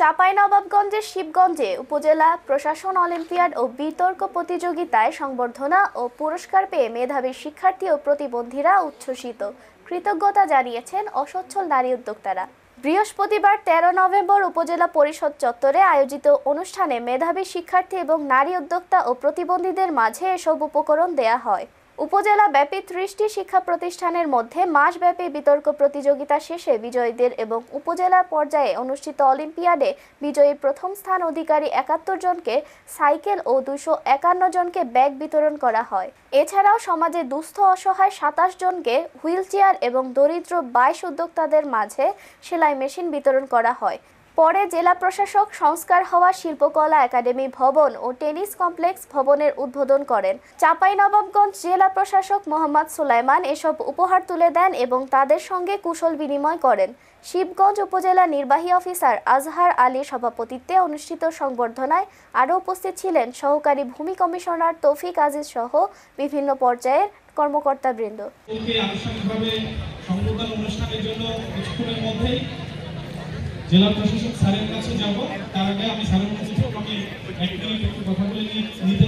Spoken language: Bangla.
চাঁপাইনবাবগঞ্জের শিবগঞ্জে উপজেলা প্রশাসন অলিম্পিয়াড ও বিতর্ক প্রতিযোগিতায় সংবর্ধনা ও পুরস্কার পেয়ে মেধাবী শিক্ষার্থী ও প্রতিবন্ধীরা উচ্ছ্বসিত। কৃতজ্ঞতা জানিয়েছেন অসচ্ছল নারী উদ্যোক্তারা। বৃহস্পতিবার তেরো নভেম্বর উপজেলা পরিষদ চত্বরে আয়োজিত অনুষ্ঠানে মেধাবী শিক্ষার্থী এবং নারী উদ্যোক্তা ও প্রতিবন্ধীদের মাঝে এসব উপকরণ দেয়া হয়। উপজেলা ব্যাপী ত্রিশটি শিক্ষা প্রতিষ্ঠানের মধ্যে মাসব্যাপী বিতর্ক প্রতিযোগিতা শেষে বিজয়ীদের এবং উপজেলা পর্যায়ে অনুষ্ঠিত অলিম্পিয়াডে বিজয়ী প্রথম স্থান অধিকারী একাত্তর জনকে সাইকেল ও দুশো একান্ন জনকে ব্যাগ বিতরণ করা হয়। এছাড়াও সমাজে দুস্থ অসহায় সাতাশ জনকে হুইল চেয়ার এবং দরিদ্র বাইশ উদ্যোক্তাদের মাঝে সেলাই মেশিন বিতরণ করা হয়। পরে জেলা প্রশাসক সংস্কার হওয়া শিল্পকলা একাডেমি ভবন ও টেনিস কমপ্লেক্স ভবনের উদ্বোধন করেন। চাঁপাইনবাবগঞ্জ জেলা প্রশাসক মোহাম্মদ সুলাইমান এসব উপহার তুলে দেন এবং তাদের সঙ্গে কুশল বিনিময় করেন। শিবগঞ্জ উপজেলা নির্বাহী অফিসার আজহার আলীর সভাপতিত্বে অনুষ্ঠিত সংবর্ধনায় আরও উপস্থিত ছিলেন সহকারী ভূমি কমিশনার তৌফিক আজিজ সহ বিভিন্ন পর্যায়ের কর্মকর্তাবৃন্দ। মধ্যেই জেলা প্রশাসক স্যারের কাছে যাব। তার আগে আমি স্যারের কাছে আমি এক মিনিট একটু কথা বলে নিতে